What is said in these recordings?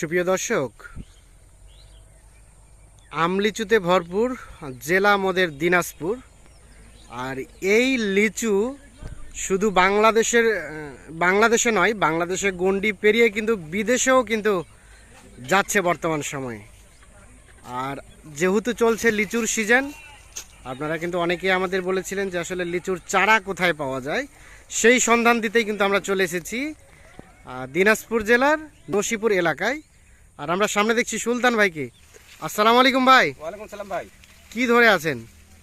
সুপ্রিয় দর্শক, আমলিচুতে ভরপুর জেলা আমাদের দিনাজপুর। আর এই লিচু শুধু বাংলাদেশের, বাংলাদেশে নয় বাংলাদেশের গণ্ডি পেরিয়ে কিন্তু বিদেশেও কিন্তু যাচ্ছে বর্তমান সময়ে। আর যেহেতু চলছে লিচুর সিজন, আপনারা কিন্তু অনেকেই আমাদের বলেছিলেন যে আসলে লিচুর চারা কোথায় পাওয়া যায়, সেই সন্ধান দিতেই কিন্তু আমরা চলে এসেছি দিনাজপুর জেলার নসিপুর এলাকায়। আর আমরা সামনে দেখছি সুলতান ভাইকে। আসসালামু আলাইকুম ভাই। ওয়ালাইকুম সালাম ভাই। কি ধরে আছেন?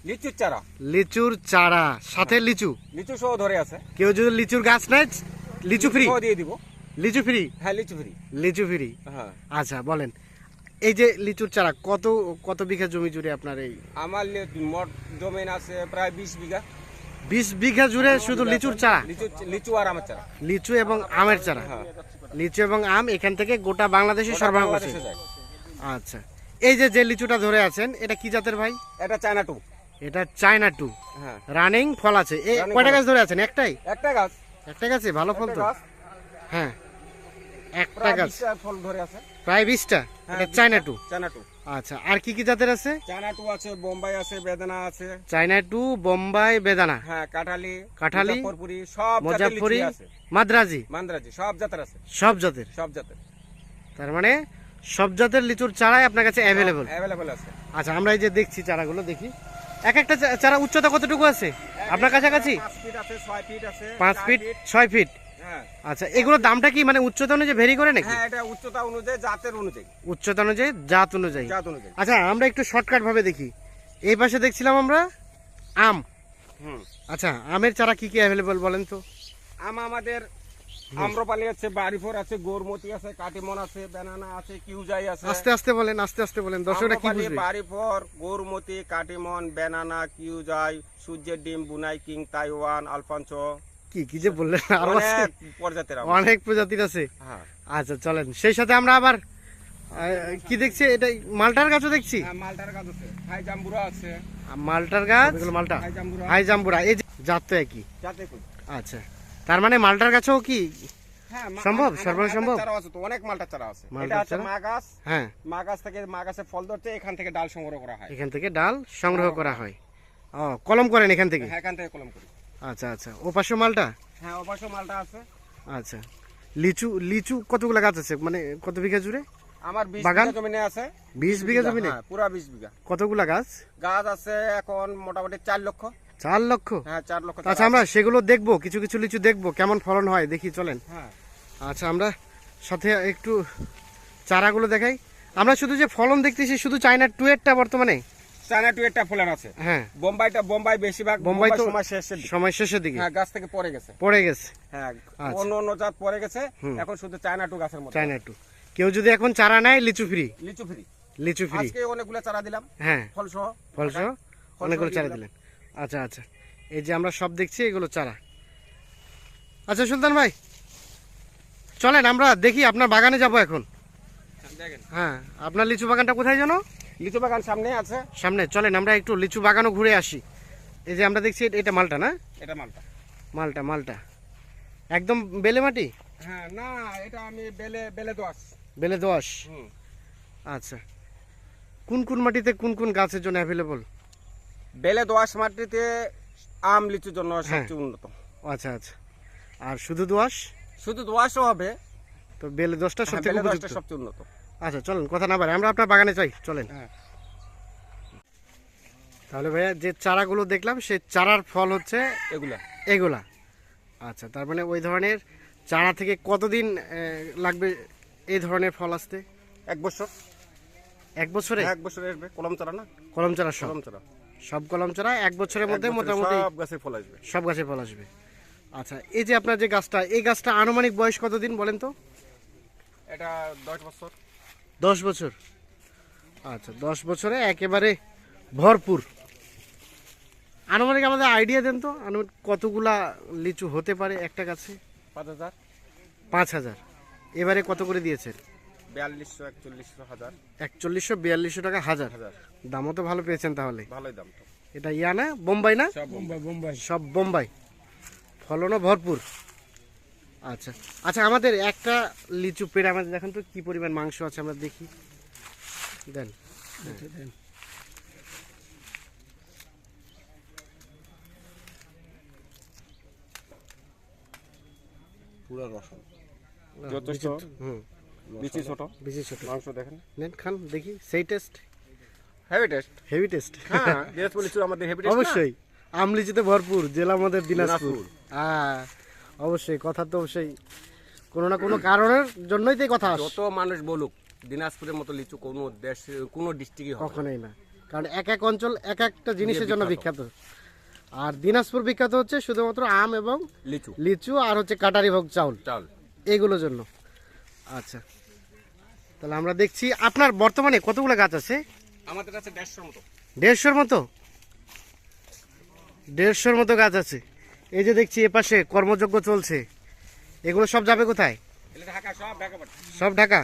লিচুর চারা। লিচুর চারা সাথে লিচু? লিচু সহ ধরে আছে। কেউ যদি লিচুর গাছ নেয় লিচু ফ্রি দিয়ে দিব। লিচু ফ্রি হ্যাঁ লিচু ফ্রি লিচু ফ্রি হ্যাঁ। আচ্ছা বলেন। এই যে লিচুর চারা কত কত বিঘা জমি জুড়ে আপনার এই? আমার মোট জমিন আছে প্রায় বিশ বিঘা। বিশ বিঘা জুড়ে শুধু লিচুর চারা? লিচু লিচু আর আমের চারা। লিচু এবং আমের চারা। হ্যাঁ। লিচু এবং আম এখান থেকে গোটা বাংলাদেশে সরবরাহ করছে। আচ্ছা। এই যে যে লিচুটা ধরে আছেন এটা কি জাতের ভাই? এটা চায়না টু। এটা চায়না টু। হ্যাঁ। রানিং ফল আছে। এই কয়টা গাছ ধরে আছেন? একটাই? একটা গাছ। একটা গাছে? ভালো ফল তো। হ্যাঁ। প্রায় গাছ ফল ধরে আছে। প্রায় বিশটা? হ্যাঁ, এটা চায়না টু চায়না টু আচ্ছা আর কি কি জাতের আছে? চায়না টু আছে বোম্বাই আছে বেদনা আছে। চায়না টু বোম্বাই বেদানা? হ্যাঁ কাঠালি কাঁঠালি, সব মাদ্রাজি? মান্দ্রাজি সব জাতের আছে। সব জাতের? সব জাতের। তার মানে সব জাতের লিচুর চারাই আপনার কাছে অ্যাভেলেবল অ্যাভেলেবল আছে। আচ্ছা আমরা এই যে দেখছি চারাগুলো দেখি। এক একটা চারা উচ্চতা কতটুকু আছে? আপনার কাছাকাছি? পাঁচ ফিট আছে ছয় ফিট। হ্যাঁ। আচ্ছা এগুলোর দামটা কি মানে উচ্চতা অনুযায়ী ভেরি করে নাকি? হ্যাঁ এটা উচ্চতা অনুযায়ী জাতের অনুযায়ী। উচ্চতা অনুযায়ী জাত অনুযায়ী। জাত অনুযায়ী। আচ্ছা আমরা একটু শর্টকাট ভাবে দেখি। এই পাশে দেখছিলাম আমরা আম। হুম। আচ্ছা আমের চারা কি কি অ্যাভেলেবল বলেন তো? আম আমাদের আম্রপালি আছে বাড়িফোর আছে গোরমতি আছে কাটিমন আছে বেনানা আছে কিউজাই আছে। আস্তে আস্তে বলেন আস্তে আস্তে বলেন দর্শকরা কি বুঝবে? বাড়িফোর গোরমতি কাটিমন বেনানা কিউজাই সূর্যের ডিম বুনাই কিং তাইওয়ান আলফানচো কি কি যে বললেন? আরও আছে? অনেক প্রজাতির অনেক প্রজাতির আছে? হ্যাঁ। আচ্ছা চলেন। সেই সাথে আমরা আবার কি দেখছি? এটা মালটার গাছও দেখছি? হ্যাঁ, মালটার গাছ আছে। হাই জাম্বুরা আছে। মালটার গাছ? মালটা। হাই জাম্বুরা। এই যে জাত তো একই। আচ্ছা। তার মানে মালটার গাছও কি? হ্যাঁ মা- সম্ভব? আমার সম্ভব? চারা আছে তো অনেক মালটা চারা আছে। এটা হচ্ছে মা গাছ। হ্যাঁ। মা গাছ থেকে মা গাছে ফল ধরছে এখান থেকে ডাল সংগ্রহ করা হয়। এখান থেকে ডাল সংগ্রহ করা হয়। ও কলম করেন এখান থেকে? হ্যাঁ এখান থেকে কলম করি। আচ্ছা আচ্ছা। ও পাশে মালটা? হ্যাঁ অবশ্য মালটা আছে। আচ্ছা। লিচু লিচু কতগুলো গাছ আছে? মানে কত বিঘা জুড়ে? আমার বিশ বাগান? বিঘা জমিনে আছে। বিশ বিঘা জমিনে? হ্যাঁ পুরা বিশ বিঘা। কতগুলা গাছ? গাছ আছে এখন মোটামুটি চার লক্ষ। চার লক্ষ? হ্যাঁ চার লক্ষ আচ্ছা আমরা সেগুলো দেখব কিছু কিছু লিচু দেখব কেমন ফলন হয় দেখি চলেন। হ্যাঁ। আচ্ছা আমরা সাথে একটু চারাগুলো দেখাই। আমরা শুধু যে ফলন দেখতেছি শুধু চায়নার টুয়েটটা বর্তমানে? চায়না টু একটা ফুলান আছে। হ্যাঁ। বোম্বাইটা বোম্বাই বেশিরভাগ বোম্বাই তো- সময় শেষের সময় শেষের দিকে। হ্যাঁ গাছ থেকে পড়ে গেছে। পড়ে গেছে। হ্যাঁ আচ্ছা। অন্য অন্য জাত পড়ে গেছে। এখন শুধু চায়না টু গাছের মতো চায়না টু। কেউ যদি এখন চারা নেয় লিচু ফ্রি। লিচু ফ্রি। লিচু ফ্রি। আজকে অনেকগুলো চারা দিলাম। হ্যাঁ। ফল সহ ফল সহ অনেকগুলো চারা দিলেন। আচ্ছা আচ্ছা। এই যে আমরা সব দেখছি এগুলো চারা। আচ্ছা সুলতান ভাই চলেন আমরা দেখি আপনার বাগানে যাব এখন। হ্যাঁ আপনার লিচু বাগানটা কোথায় জানো লিচু বাগান সামনে আছে। সামনে চলেন আমরা একটু লিচু বাগানও ঘুরে আসি। এই যে আমরা দেখছি এটা মালটা না? এটা মালটা। মালটা মালটা। একদম বেলে মাটি? হ্যাঁ না এটা আমি বেলে বেলে দোয়াশ বেলে দোয়াশ আচ্ছা। কোন কোন মাটিতে কোন কোন গাছের জন্য অ্যাভেলেবল বেলে দোয়াশ মাটিতে আম লিচুর জন্য হ্যাঁ। সবচেয়ে উন্নত। আচ্ছা আচ্ছা। আর শুধু দোয়াশ শুধু দোয়াশও হবে। তো বেলে দোষটা হ্যাঁ, দোয়াশটা উপযুক্ত। সবচেয়ে উন্নত। আচ্ছা চলেন কথা না পারে আমরা আপনার বাগানে চাই চলেন। হ্যাঁ। তাহলে ভাইয়া যে চারাগুলো দেখলাম সেই চারার ফল হচ্ছে এগুলা। এগুলা। আচ্ছা তার মানে ওই ধরনের চারা থেকে কতদিন লাগবে এই ধরনের ফল আসতে? এক বছর। এক বছরে? এক বছরে আসবে কলম চারা না? কলম চারা সব? কলম চারা। সব কলম চারা এক বছরের মধ্যে মোটামুটি সব গাছে ফল আসবে। সব গাছে ফল আসবে। আচ্ছা এই যে আপনার যে গাছটা এই গাছটা আনুমানিক বয়স কতদিন বলেন তো? এটা দশ বছর। দশ বছর। আচ্ছা দশ বছরে একেবারে ভরপুর। আনুমানিক আমাদের আইডিয়া দেন তো আনুমানিক কতগুলা লিচু হতে পারে একটা গাছে? পাঁচ হাজার। পাঁচ হাজার। এবারে কত করে দিয়েছেন? বিয়াল্লিশশো একচল্লিশশো হাজার। একচল্লিশশো বিয়াল্লিশশো টাকা হাজার। হাজার। দামও তো ভালো পেয়েছেন তাহলে। ভালোই দাম তো। এটা ইয়া না বোম্বাই না? সব বোম্বাই। সব বোম্বাই। ফলনও ভরপুর। আচ্ছা। আচ্ছা আমাদের একটা লিচু পেড়ে আমাদের দেখেন তো কি পরিমাণ মাংস আছে আমরা দেখি। দেন। পুরো রসম যথেষ্ট। হুম। বিচি ছোট। বেশি ছোট। মাংস দেখেন। নেন খান দেখি। সেই taste? Heavy taste heavy taste হ্যাঁ দিনাজপুর লিচু আমাদের হেভি টেস্ট অবশ্যই। আমলিচিতে ভরপুর জেলা আমাদের দিনাজপুর। দিনাজপুর। হ্যাঁ অবশ্যই কথা তো অবশ্যই। কোনো না কোনো কারণের জন্যই তো এই কথা আসে। যত মানুষ বলুক দিনাজপুরের মতো লিচু কোনো দেশ কোনো ডিস্ট্রিক্টই। কখনোই না। কারণ এক এক অঞ্চল এক একটা জিনিসের জন্য বিখ্যাত। আর দিনাজপুর বিখ্যাত হচ্ছে শুধুমাত্র আম এবং লিচু। লিচু আর হচ্ছে কাটারি ভোগ চাউল। চাল এইগুলোর জন্য। আচ্ছা। তাহলে আমরা দেখছি আপনার বর্তমানে কতগুলো গাছ আছে? আমাদের কাছে দেড়শোর মতো। দেড়শোর মতো? দেড়শোর মতো গাছ আছে। এই যে দেখছি এপাশে কর্মযজ্ঞ চলছে। এগুলো সব যাবে কোথায়? সব ঢাকা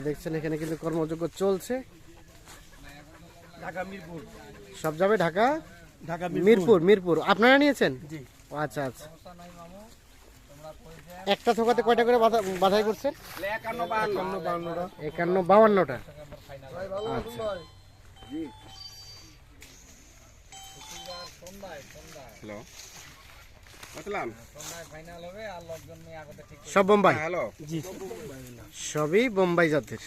দেখছেন এখানে কিন্তু কর্মযজ্ঞ চলছে। সব যাবে ঢাকা? ঢাকা মিরপুর। মিরপুর আপনারা নিয়েছেন? আচ্ছা আচ্ছা। একটা থোকাতে কয়টা করে বাধা- বাধাই করছেন? একান্ন বাউান্নটা আচ্ছা। হ্যালো। আসসালাম সব বোম্বাই? হ্যালো। সবই বোম্বাই জাতের।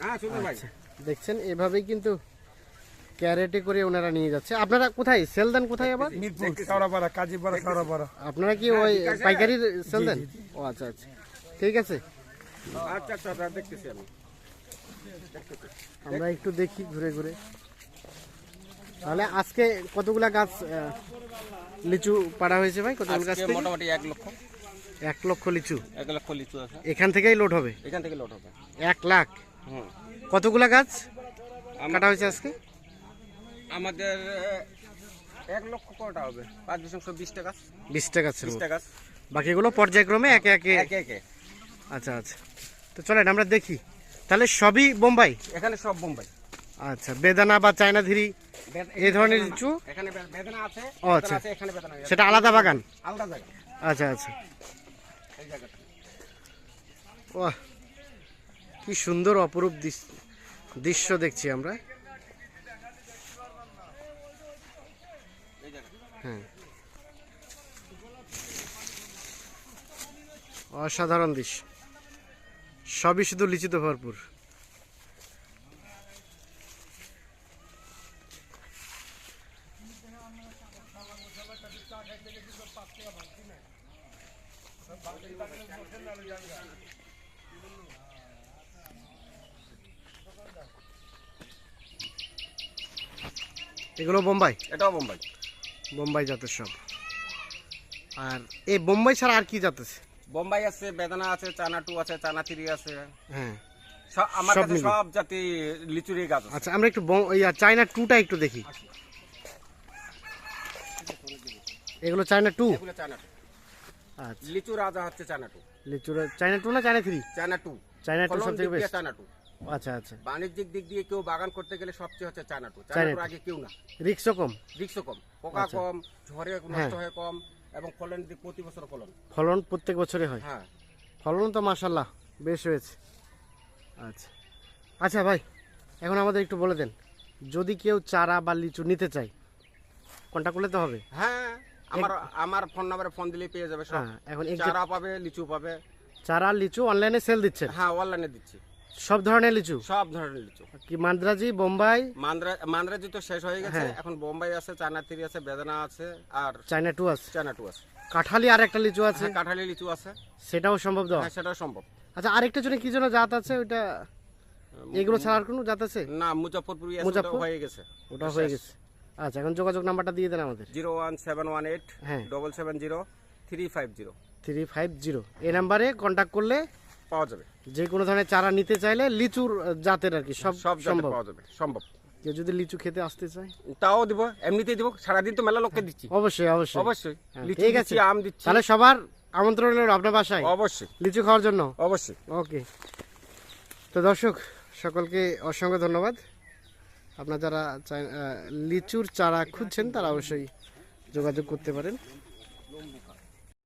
হ্যাঁ দেখছেন এভাবেই কিন্তু ক্যারেটে করে ওনারা নিয়ে যাচ্ছে। আপনারা কোথায়? সেল দেন কোথায় আবার? মিরপুর কাওড়াপাড়া কাজীপাড়া আপনারা কি ওই পাইকারি সেল দেন ও আচ্ছা আচ্ছা। ঠিক আছে। আচ্ছা আচ্ছা আচ্ছা, দেখতেছি আমি। আমরা একটু দেখি ঘুরে ঘুরে। তাহলে আজকে কতগুলা গাছ লিচু পাড়া হয়েছে ভাই? কতগুলো গাছ মোটামুটি এক লক্ষ। এক লক্ষ লিচু। এক লক্ষ লিচু আছে। এখান থেকেই লোড হবে? এখান থেকে লোড হবে। এক লাখ? কতগুলা গাছ কাটা হয়েছে আজকে? আমাদের এক লক্ষ কটা হবে। পাঁচ বিশ বিশ টাকা বিশটা গাছের বিশ মতো। টাকা বাকিগুলো পর্যায়ক্রমে একে একে একে একে। আচ্ছা আচ্ছা। তো চলেন আমরা দেখি। তাহলে সবই বোম্বাই? এখানে সব বোম্বাই। আচ্ছা বেদানা বা চায়না ধীরি এই ধরনের লিচু এখানে বেদনা আছে ও, আচ্ছা। এখানে বেদনা সেটা আলাদা বাগান? আলাদা জায়গা। আচ্ছা আচ্ছা। এই জায়গাটা। বাহ কি সুন্দর অপরূপ দৃশ- দৃশ্য দেখছি আমরা। হ্যাঁ। অসাধারণ দৃশ্য। সবই শুধু লিচিতে ভরপুর। এগুলো বোম্বাই? এটাও বোম্বাই। বোম্বাই জাতের সব। আর এই বোম্বাই ছাড়া আর কি জাত আছে? বোম্বাই আছে বেদানা আছে চানা টু আছে চানা থ্রি আছে। হ্যাঁ। আমার সব কাছে সব জাতি লিচুরি গাছ আচ্ছা আমরা একটু চায়না টুটা একটু দেখি। এগুলো চায়না টু? এগুলো চানা টু। আচ্ছা। লিচু রাজা হচ্ছে চানা টু। লিচুর চায়না টু না China three? Two. China two best China two. আচ্ছা আচ্ছা। বাণিজ্যিক দিক দিয়ে কেউ বাগান করতে গেলে সবচেয়ে হচ্ছে চানা টু। চানা চায়না টুর টু। আগে কেউ না। রিক্সও কম। রিক্সও কম। পোকা আচ্ছা। কম ঝড়ে নষ্ট হ্যাঁ। হয়ে কম এবং ফলন প্রতি বছর ফলন। ফলন প্রত্যেক বছরে হয়। হ্যাঁ। ফলন তো মাসাল্লাহ বেশ হয়েছে। আচ্ছা। আচ্ছা ভাই এখন আমাদের একটু বলে দেন যদি কেউ চারা বা লিচু নিতে চায় কন্ট্যাক্ট করলে তো হবে। হ্যাঁ আমার আমার ফোন নাম্বারে ফোন দিলেই পেয়ে যাবে হ্যাঁ এখন চারা পাবে লিচু পাবে। চারা লিচু অনলাইনে সেল দিচ্ছে হ্যাঁ অনলাইনে দিচ্ছি। সব ধরনের লিচু? সব ধরনের লিচু। কি মাদ্রাজি বোম্বাই? মান্দ্রা মান্দ্রাজি তো শেষ হয়ে গেছে। হ্যাঁ। এখন বোম্বাই আছে চায়না থ্রি আছে বেদনা আছে আর চায়না টু আছে। চায়না টু আছে। কাঁঠালি আর একটা লিচু আছে। হ্যাঁ কাঁঠালি লিচু আছে। সেটাও সম্ভব দেওয়া হ্যাঁ সেটাও সম্ভব। আচ্ছা আরেকটা জন্য কি জন্য জাত আছে? ওইটা এগুলো ছাড়া আর কোনো জাত আছে? না মুজফরপুর মুজাফফর? হয়ে গেছে। ওটা হয়ে গেছে। আচ্ছা এখন যোগাযোগ নাম্বারটা দিয়ে দেন আমাদের। Zero one seven one eight হ্যাঁ। Double seven zero three five zero. Three five zero. এই নাম্বারে কন্ট্যাক্ট করলে পাওয়া যাবে। যে কোনো ধরনের চারা নিতে চাইলে লিচুর জাতের আর কি সব সব সম্ভব। পাওয়া যাবে সম্ভব। কেউ যদি লিচু খেতে আসতে চায়। তাও দিব এমনিতেই দিব সারাদিন তো মেলা লোককে দিচ্ছি। অবশ্যই অবশ্যই। অবশ্যই হ্যাঁ, ঠিক আছে। আম দিচ্ছি। তাহলে সবার আমন্ত্রণ রইল আপনার বাসায়। অবশ্যই। লিচু খাওয়ার জন্য? অবশ্যই। ওকে। তো দর্শক সকলকে অসংখ্য ধন্যবাদ। আপনার যারা লিচুর চারা খুঁজছেন তারা অবশ্যই যোগাযোগ করতে পারেন।